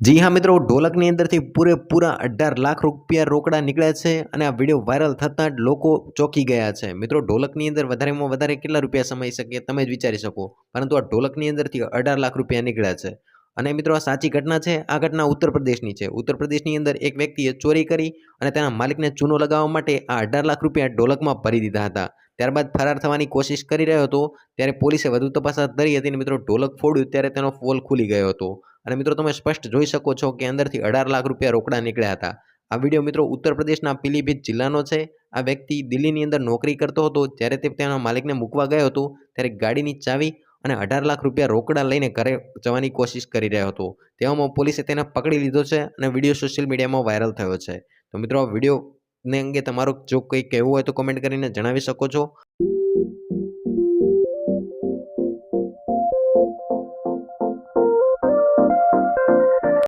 જી હા મિત્રો, ઢોલકની અંદરથી પૂરેપૂરા અઢાર લાખ રૂપિયા રોકડા નીકળ્યા છે અને આ વીડિયો વાયરલ થતાં જ લોકો ચોંકી ગયા છે. મિત્રો, ઢોલકની અંદર વધારેમાં વધારે કેટલા રૂપિયા સમાઈ શકે તમે જ વિચારી શકો, પરંતુ આ ઢોલકની અંદરથી અઢાર લાખ રૂપિયા નીકળ્યા છે. અને મિત્રો, આ સાચી ઘટના છે, આ ઘટના ઉત્તર પ્રદેશની છે. ઉત્તર પ્રદેશની અંદર એક વ્યક્તિએ ચોરી કરી અને તેના માલિકને ચૂનો લગાવવા માટે આ અઢાર લાખ રૂપિયા ઢોલકમાં ભરી દીધા હતા. ત્યારબાદ ફરાર થવાની કોશિશ કરી રહ્યો હતો, ત્યારે પોલીસે વધુ તપાસ હાથ ધરી હતી અને મિત્રો, ઢોલક ફોડ્યું, ત્યારે તેનો ફોલ ખુલી ગયો હતો. અને મિત્રો તમે સ્પષ્ટ જોઈ શકો છો કે અંદરથી અઢાર લાખ રૂપિયા રોકડા નીકળ્યા હતા. આ વીડિયો મિત્રો ઉત્તર પ્રદેશના પીલીભીત જિલ્લાનો છે. આ વ્યક્તિ દિલ્હીની અંદર નોકરી કરતો હતો. જ્યારે તે તેના માલિકને મૂકવા ગયો હતો, ત્યારે ગાડીની ચાવી અને અઢાર લાખ રૂપિયા રોકડા લઈને ઘરે જવાની કોશિશ કરી રહ્યો હતો. તેવામાં પોલીસે તેને પકડી લીધો છે અને વીડિયો સોશિયલ મીડિયામાં વાયરલ થયો છે. તો મિત્રો આ વિડીયોને અંગે તમારું જો કંઈ કહેવું હોય તો કોમેન્ટ કરીને જણાવી શકો છો.